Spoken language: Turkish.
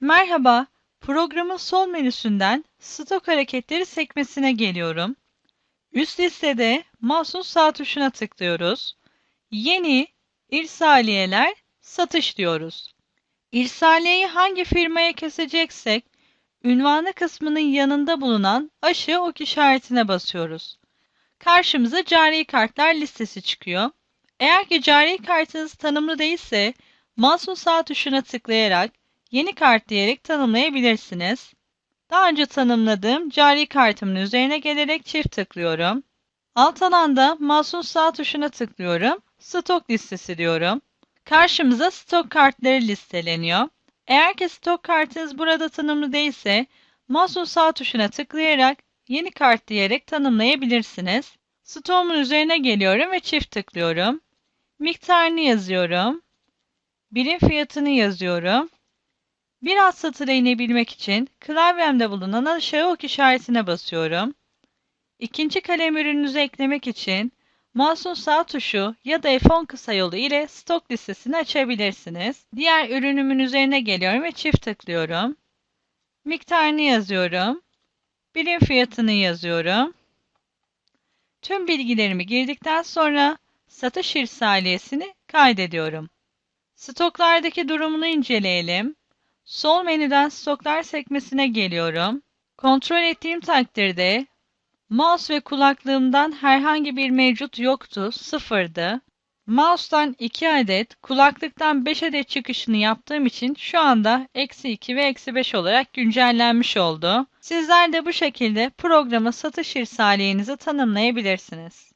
Merhaba, programın sol menüsünden Stok hareketleri sekmesine geliyorum. Üst listede mouse'un sağ tuşuna tıklıyoruz. Yeni, irsaliyeler, satış diyoruz. İrsaliyeyi hangi firmaya keseceksek, ünvanı kısmının yanında bulunan aşı ok işaretine basıyoruz. Karşımıza cari kartlar listesi çıkıyor. Eğer ki cari kartınız tanımlı değilse, mouse'un sağ tuşuna tıklayarak Yeni kart diyerek tanımlayabilirsiniz. Daha önce tanımladığım cari kartımın üzerine gelerek çift tıklıyorum. Alt alanda mouse'un sağ tuşuna tıklıyorum. Stok listesi diyorum. Karşımıza stok kartları listeleniyor. Eğer ki stok kartınız burada tanımlı değilse mouse'un sağ tuşuna tıklayarak yeni kart diyerek tanımlayabilirsiniz. Stoğumun üzerine geliyorum ve çift tıklıyorum. Miktarını yazıyorum. Birim fiyatını yazıyorum. Bir alt satıra inebilmek için klavyemde bulunan aşağı ok işaretine basıyorum. İkinci kalem ürününüzü eklemek için mouse'un sağ tuşu ya da F10 kısa yolu ile stok listesini açabilirsiniz. Diğer ürünümün üzerine geliyorum ve çift tıklıyorum. Miktarını yazıyorum. Birim fiyatını yazıyorum. Tüm bilgilerimi girdikten sonra satış irsaliyesini kaydediyorum. Stoklardaki durumunu inceleyelim. Sol menüden stoklar sekmesine geliyorum. Kontrol ettiğim takdirde mouse ve kulaklığımdan herhangi bir mevcut yoktu, sıfırdı. Mouse'dan 2 adet, kulaklıktan 5 adet çıkışını yaptığım için şu anda eksi 2 ve eksi 5 olarak güncellenmiş oldu. Sizler de bu şekilde programa satış irsaliyenizi tanımlayabilirsiniz.